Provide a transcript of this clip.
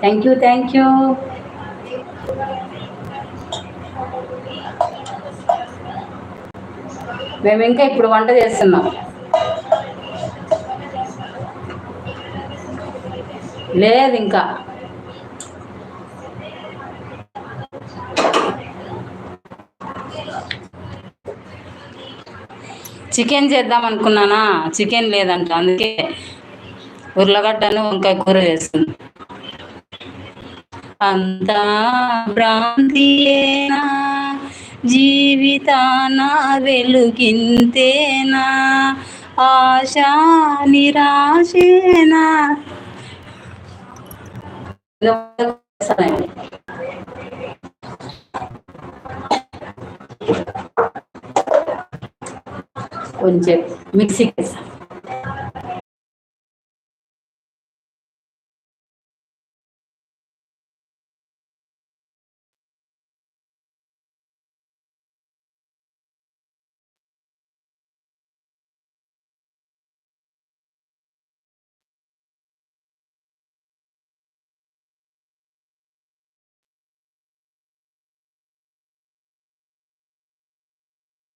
Thank you thank you మేము ఇంకా ఇప్పుడు వంట చేస్తున్నాం. లేదు ఇంకా. చికెన్ చేద్దాం అనుకున్నానా? చికెన్ లేదంట అందుకే ఉర్లగడ్డను వంకాయ కూర చేస్తుంది అంతా భ్రాంతియేనా? జీవితాన వెలుగింతేనా? ఆశ నిరాశేనా? కొంచెం మిక్సీకి వేస్తా